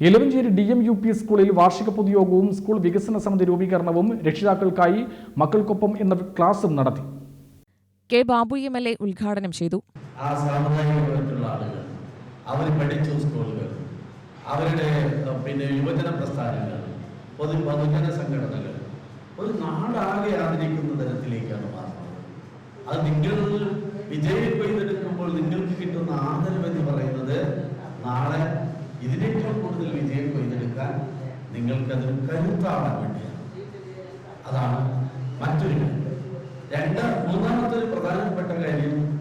Elavanchery D M U P സ്കൂളിൽ വാർഷിക പൊതുയോഗവും school വികസന സമിതി രൂപീകരണവും രക്ഷിതാക്കൾക്കായി മക്കൾക്കൊപ്പം എന്ന ക്ലാസും നടത്തി. K Babu M L A ഉദ്ഘാടനം ചെയ്തു. ആ സാമുദായികമായിട്ടുള്ള ആളുകൾ അവർ പഠിച്ച സ്കൂളുകൾ അവരുടെ പിന്നെ യുവജന പ്രസ്ഥാനങ്ങൾ പൊതു പൊതുജന സംഘടനകൾ ഒരു നാടാകെ ആദരിക്കുന്ന തരത്തിലേക്കാണ് മാറുന്നത്. അത് നിങ്ങൾ വിജയം കൊയ്തെടുക്കുമ്പോൾ നിങ്ങൾക്ക് കിട്ടുന്ന ആദരവ് എന്ന് പറയുന്നത് നാളെ വിജയം കൊയ്തെടുക്കാൻ നിങ്ങൾക്കതൊരു കരുത്താവാൻ വേണ്ടിയാണ് അതാണ് മറ്റൊരു കാര്യം. രണ്ട് മൂന്നാമത്തെ ഒരു പ്രധാനപ്പെട്ട കാര്യം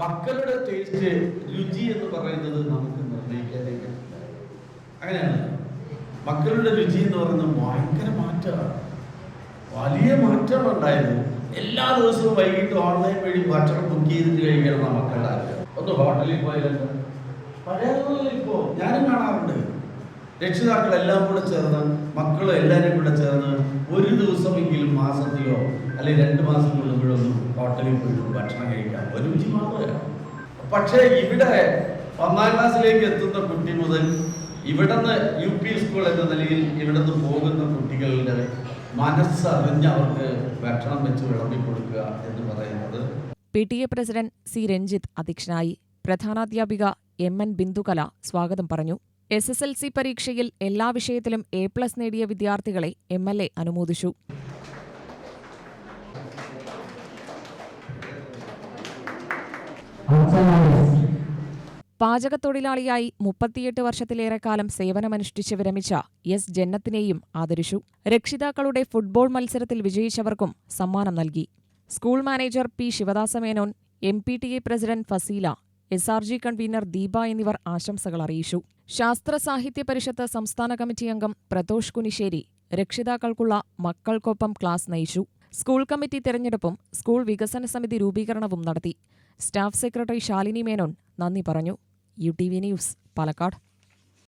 മക്കളുടെ ടേസ്റ്റ് രുചി എന്ന് പറയുന്നത് നമുക്ക് നിർണയിക്കാനേക്കാൻ അങ്ങനെയാണ്. മക്കളുടെ രുചി എന്ന് പറയുന്നത് ഭയങ്കര മാറ്റമാണ്. വലിയ മാറ്റമാണ് ഉണ്ടായത്. എല്ലാ ദിവസവും വൈകിട്ട് ഓൺലൈൻ വഴി ഭക്ഷണം ബുക്ക് ചെയ്തിട്ട് കഴിക്കണം മക്കളുടെ ആഗ്രഹം. ഒന്ന് ഹോട്ടലിൽ പോയാലോ? പഴയതുപോലെ ഇപ്പോ. ഞാനും കാണാറുണ്ട്. രക്ഷിതാക്കളെല്ലാം കൂടെ ചേർന്ന് മക്കളും എല്ലാവരും കൂടെ ചേർന്ന് ഒരു ദിവസമെങ്കിലും മാസത്തിലോ അല്ലെങ്കിൽ രണ്ട് മാസം കൂടുമ്പോഴോ ഒന്ന് ഹോട്ടലിൽ പോയിട്ട് ഭക്ഷണം കഴിക്കാം. ഒരു രുചി മാത്രമല്ല പക്ഷേ ഇവിടെ ഒന്നാം ക്ലാസ്സിലേക്ക് എത്തുന്ന കുട്ടി മുതൽ ഇവിടുന്ന് യു പി സ്കൂൾ എന്ന നിലയിൽ ഇവിടുന്ന് പോകുന്ന കുട്ടികളുടെ മനസ്സറിഞ്ഞ് അവർക്ക് ഭക്ഷണം വെച്ച് വിളമ്പി കൊടുക്കുക എന്ന് പറയുന്നത് P T A president C Ranjith അധ്യക്ഷനായി. പ്രധാനാധ്യാപിക എം എൻ ബിന്ദുകല സ്വാഗതം പറഞ്ഞു. എസ് എസ് എൽ സി പരീക്ഷയിൽ എല്ലാ വിഷയത്തിലും എ പ്ലസ് നേടിയ വിദ്യാർത്ഥികളെ എം എൽ എ അനുമോദിച്ചു. പാചകത്തൊഴിലാളിയായി മുപ്പത്തിയെട്ട് വർഷത്തിലേറെക്കാലം സേവനമനുഷ്ഠിച്ച് വിരമിച്ച എസ് ജന്നത്തിനെയും ആദരിച്ചു. രക്ഷിതാക്കളുടെ ഫുട്ബോൾ മത്സരത്തിൽ വിജയിച്ചവർക്കും സമ്മാനം നൽകി. School manager P Sivadasa Menon M P T A president Faseela S R G convener Deepa എന്നിവർ ആശംസകൾ അറിയിച്ചു. ശാസ്ത്ര സാഹിത്യ പരിഷത്ത് സംസ്ഥാന കമ്മിറ്റി അംഗം പ്രതോഷ് കുനിശ്ശേരി രക്ഷിതാക്കൾക്കുള്ള മക്കൾക്കൊപ്പം ക്ലാസ് നയിച്ചു. സ്കൂൾ കമ്മിറ്റി തെരഞ്ഞെടുപ്പും സ്കൂൾ വികസന സമിതി രൂപീകരണവും നടത്തി. സ്റ്റാഫ് സെക്രട്ടറി ശാലിനി മേനോൻ നന്ദി പറഞ്ഞു. U T V news Palakkad.